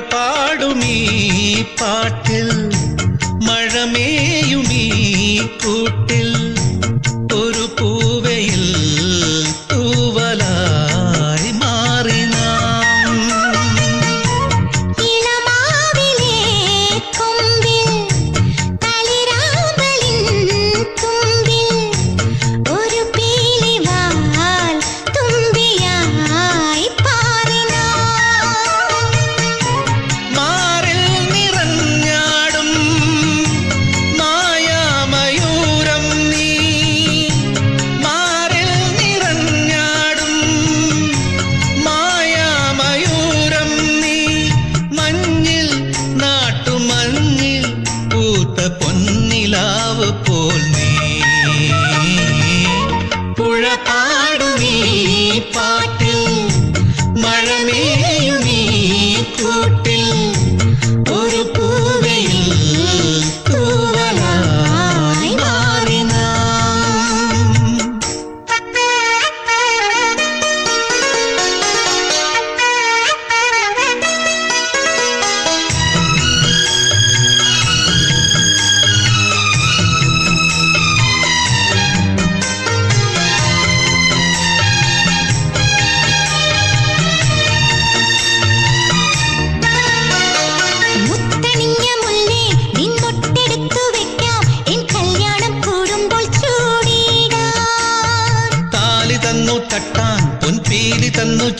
பாடுமீ பாட்டில்.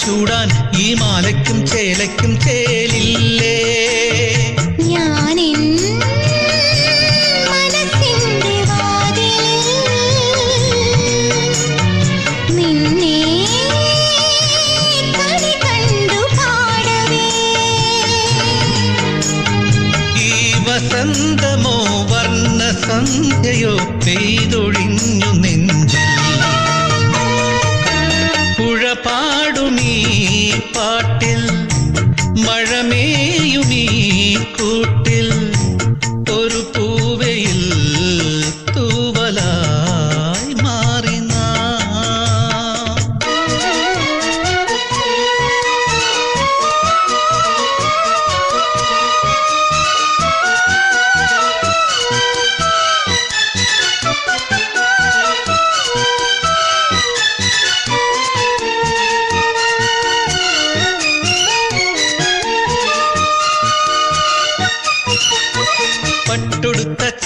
ചൂടാൻ ഈ മാലയ്ക്കും ചേലയ്ക്കും ചേലില്ലേ? ഞാനിൻ മനസ്സിന്റെ വാതിലിൽ നിന്നെ കണി കണ്ടു പാടവേ. ഈ വസന്തമോ വർണ സന്ധ്യയോ പെയ്തൊഴിഞ്ഞു നെഞ്ചിൽ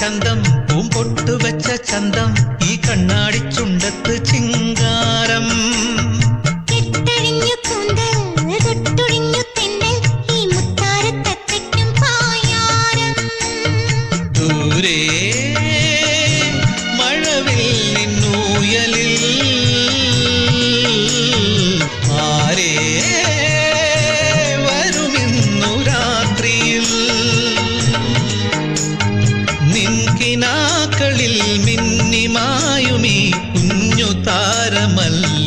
சந்தம் i'm